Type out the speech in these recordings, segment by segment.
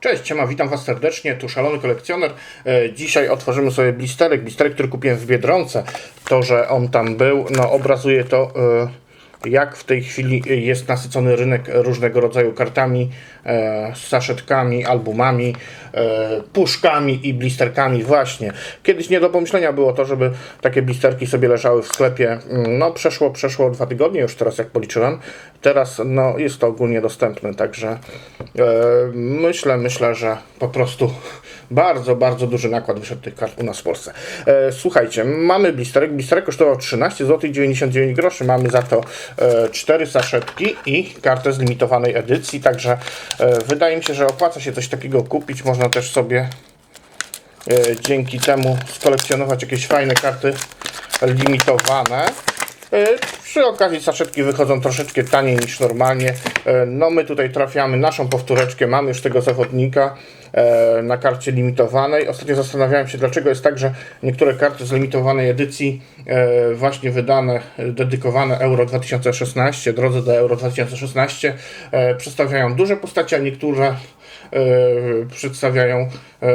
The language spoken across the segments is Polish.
Cześć, siema, witam Was serdecznie, tu Szalony Kolekcjoner. E, Dzisiaj otworzymy sobie blisterek, blisterek, który kupiłem w Biedronce. To, że on tam był, no obrazuje to, e, jak w tej chwili jest nasycony rynek różnego rodzaju kartami, e, saszetkami, albumami, e, puszkami i blisterkami właśnie. Kiedyś nie do pomyślenia było to, żeby takie blisterki sobie leżały w sklepie. Mm, No przeszło, przeszło dwa tygodnie już teraz jak policzyłem. Teraz no, jest to ogólnie dostępne, także e, myślę, myślę, że po prostu bardzo, bardzo duży nakład wyszedł tych kart u nas w Polsce. E, słuchajcie, mamy blisterek. Blisterek kosztował 13 zł 99 groszy. Mamy za to e, 4 saszetki i kartę z limitowanej edycji, także e, wydaje mi się, że opłaca się coś takiego kupić. Można też sobie e, dzięki temu skolekcjonować jakieś fajne karty limitowane. E, Przy okazji saszetki wychodzą troszeczkę taniej niż normalnie. E, No my tutaj trafiamy naszą powtóreczkę, mamy już tego zawodnika e, na karcie limitowanej. Ostatnio zastanawiałem się, dlaczego jest tak, że niektóre karty z limitowanej edycji właśnie wydane, dedykowane Euro 2016, drodze do Euro 2016 e, przedstawiają duże postacie, a niektóre przedstawiają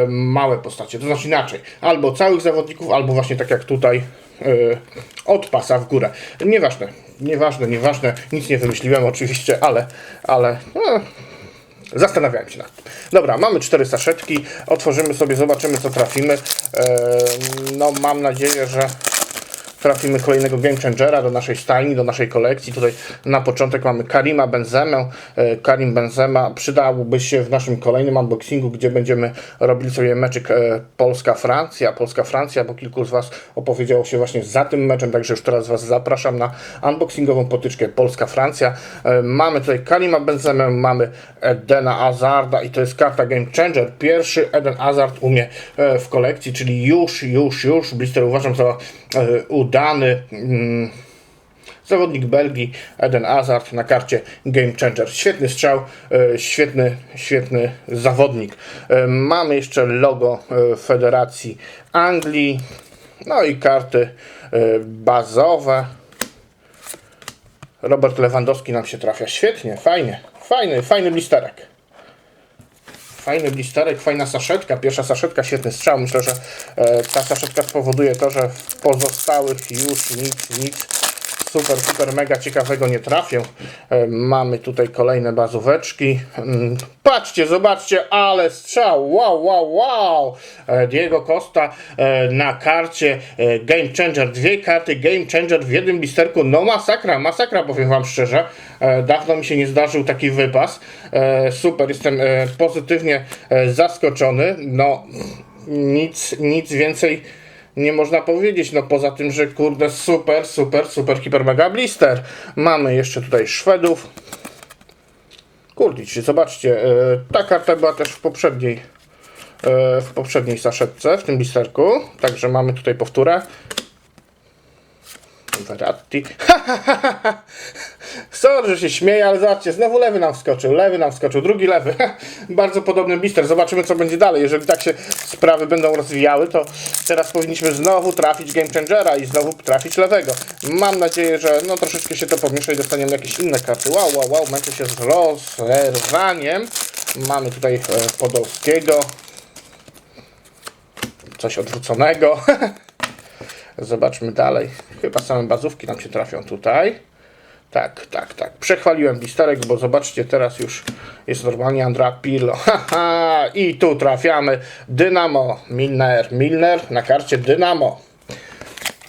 małe postacie. To znaczy inaczej, albo całych zawodników, albo właśnie tak jak tutaj e, od pasa w górę. Nieważne, nieważne, nieważne, nic nie wymyśliłem oczywiście, ale, ale no, zastanawiałem się nad tym. Dobra, mamy cztery saszetki, otworzymy sobie, zobaczymy co trafimy. E, no mam nadzieję, że trafimy kolejnego Game Changera do naszej stajni, do naszej kolekcji. Tutaj na początek mamy Karima Benzemę. E, Karim Benzema przydałby się w naszym kolejnym unboxingu, gdzie będziemy robili sobie meczyk e, Polska-Francja. Polska-Francja, bo kilku z Was opowiedziało się właśnie za tym meczem, także już teraz Was zapraszam na unboxingową potyczkę Polska-Francja. E, Mamy tutaj Karima Benzemę, mamy Edena Hazarda i to jest karta Game Changer. Pierwszy Eden Hazard u mnie w kolekcji, czyli już, już, już. Blister uważam za e, udany. Mm, Zawodnik Belgii, Eden Hazard na karcie Game Changer. Świetny strzał, e, świetny, świetny zawodnik. E, Mamy jeszcze logo e, Federacji Anglii, no i karty bazowe. Robert Lewandowski nam się trafia. Świetnie, fajnie, fajny, fajny blisterek. Fajny blisterek, fajna saszetka. Pierwsza saszetka, świetny strzał. Myślę, że e, ta saszetka spowoduje to, że w pozostałych już nic, nic super, super, mega ciekawego nie trafię. E, mamy tutaj kolejne bazóweczki. Mm, Patrzcie, zobaczcie, ale strzał, wow, wow, wow. E, Diego Costa e, na karcie Game Changer. Dwie karty Game Changer w jednym blisterku. No masakra, masakra, powiem Wam szczerze. Dawno mi się nie zdarzył taki wypas. Super, jestem pozytywnie zaskoczony. No, nic, nic więcej nie można powiedzieć, no poza tym, że kurde super, super, super, hiper mega blister. Mamy jeszcze tutaj Szwedów. Kurdić, zobaczcie, e, ta karta była też w poprzedniej e, w poprzedniej saszetce, w tym blisterku. Także mamy tutaj powtórę. Verratti. Sorry, że się śmieję, ale zobaczcie, znowu lewy nam wskoczył, lewy nam wskoczył, drugi lewy. Bardzo podobny blister. Zobaczymy, co będzie dalej. Jeżeli tak się sprawy będą rozwijały, to teraz powinniśmy znowu trafić Game Changera i znowu trafić lewego. Mam nadzieję, że no troszeczkę się to pomiesza i dostaniemy jakieś inne karty. Wow, wow, wow, męczę się z rozerwaniem. Mamy tutaj e, Podolskiego. Coś odwróconego. Zobaczmy dalej. Chyba same bazówki nam się trafią tutaj. Tak, tak, tak. Przechwaliłem blisterek, bo zobaczcie, teraz już jest normalnie Andra Pirlo. Haha, i tu trafiamy Dynamo. Milner, Milner na karcie Dynamo.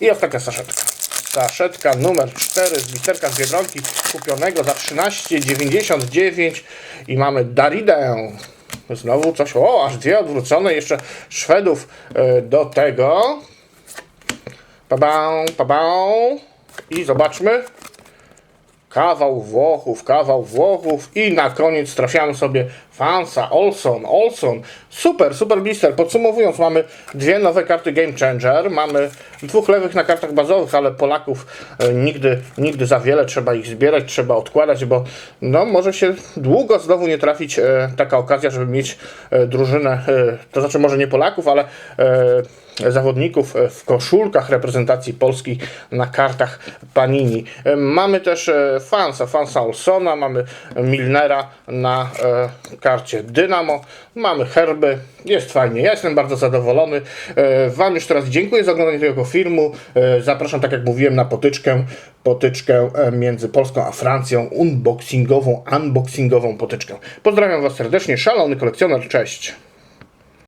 I ostatnia saszetka. Saszetka numer 4 z blisterka z Biedronki kupionego za 13,99 i mamy Daridę. Znowu coś, o, aż dwie odwrócone, jeszcze Szwedów e, do tego. Pabą, pabą. I zobaczmy. Kawał Włochów, kawał Włochów i na koniec trafiamy sobie Fansa, Olson, Olson. Super, super blister. Podsumowując, mamy dwie nowe karty Game Changer, mamy dwóch lewych na kartach bazowych, ale Polaków e, nigdy, nigdy za wiele, trzeba ich zbierać, trzeba odkładać, bo no, może się długo znowu nie trafić e, taka okazja, żeby mieć e, drużynę, e, to znaczy może nie Polaków, ale e, zawodników e, w koszulkach reprezentacji Polski na kartach Panini. E, Mamy też Fansa, Fansa Olsona, mamy Milnera na e, karcie Dynamo. Mamy herby, jest fajnie. Ja jestem bardzo zadowolony. E, Wam już teraz dziękuję za oglądanie tego filmu. E, Zapraszam, tak jak mówiłem, na potyczkę. Potyczkę między Polską a Francją. Unboxingową, unboxingową potyczkę. Pozdrawiam Was serdecznie. Szalony kolekcjoner. Cześć.